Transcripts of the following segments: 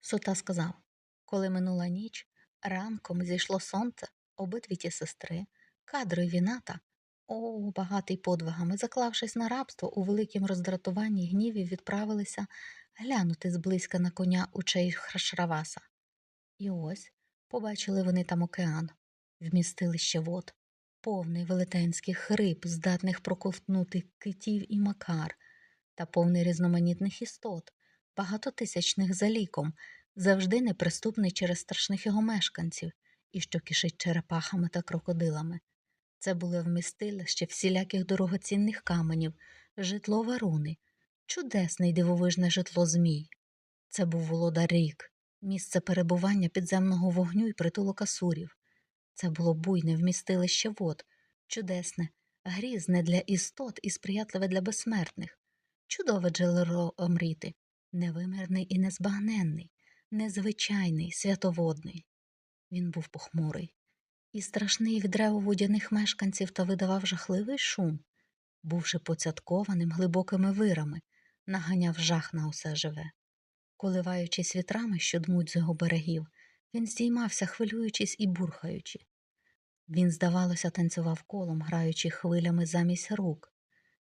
Сута сказав, коли минула ніч, ранком зійшло сонце, обидві ті сестри, кадро й віната, о, багатий подвигами, заклавшись на рабство, у великім роздратуванні й гніві відправилися глянути зблизька на коня учей Храшраваса. І ось побачили вони там океан, вмістилище вод, повний велетенських хриб, здатних проковтнути китів і макар, та повний різноманітних істот, багатотисячних за ліком, завжди неприступний через страшних його мешканців, і що кишить черепахами та крокодилами. Це були вмістилище всіляких дорогоцінних каменів, житло варуни, чудесне й дивовижне житло змій. Це був володар рік, місце перебування підземного вогню і притулок асурів. Це було буйне вмістилище вод, чудесне, грізне для істот і сприятливе для безсмертних, чудове джерело омріти, невимірний і незбагненний, незвичайний, святоводний. Він був похмурий і страшний від реву водяних мешканців та видавав жахливий шум, бувши поцяткованим глибокими вирами, наганяв жах на усе живе. Коливаючись вітрами, що дмуть з його берегів, він здіймався, хвилюючись і бурхаючи. Він, здавалося, танцював колом, граючи хвилями замість рук.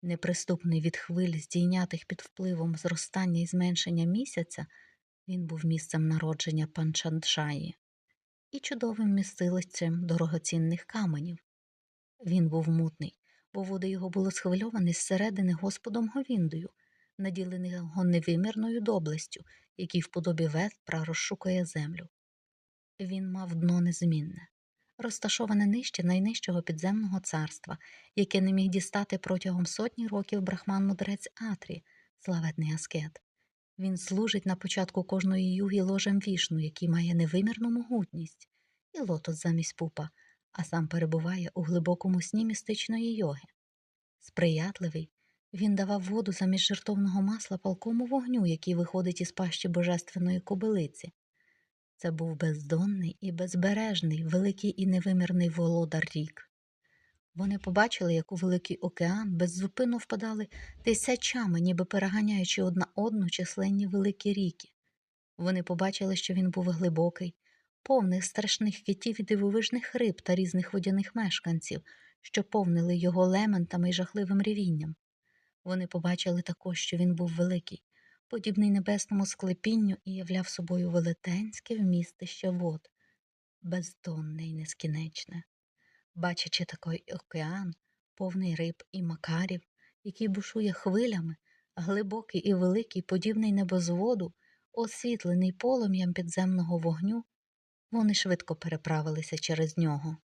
Неприступний від хвиль, здійнятих під впливом зростання і зменшення місяця, він був місцем народження Панчанджаї і чудовим містилищем дорогоцінних каменів. Він був мутний, бо води його були схвильовані зсередини Господом Говіндою, наділеного невимірною доблестю, який в подобі ветпра розшукує землю. Він мав дно незмінне, розташоване нижче найнижчого підземного царства, яке не міг дістати протягом сотні років брахман мудрець Атрі, славетний аскет. Він служить на початку кожної юги ложем вішну, який має невимірну могутність, і лотос замість пупа, а сам перебуває у глибокому сні містичної йоги. Сприятливий, він давав воду замість жертовного масла палкому вогню, який виходить із пащі божественної кобилиці. Це був бездонний і безбережний, великий і невимірний володар рік. Вони побачили, як у великий океан беззупинно впадали тисячами, ніби переганяючи одна одну численні великі ріки. Вони побачили, що він був глибокий, повний страшних китів і дивовижних риб та різних водяних мешканців, що повнили його лементами й жахливим ревінням. Вони побачили також, що він був великий, подібний небесному склепінню і являв собою велетенське вмістище вод, бездонне й нескінечне. Бачачи такий океан, повний риб і макарів, який бушує хвилями, глибокий і великий, подібний небозводу, освітлений полум'ям підземного вогню, вони швидко переправилися через нього.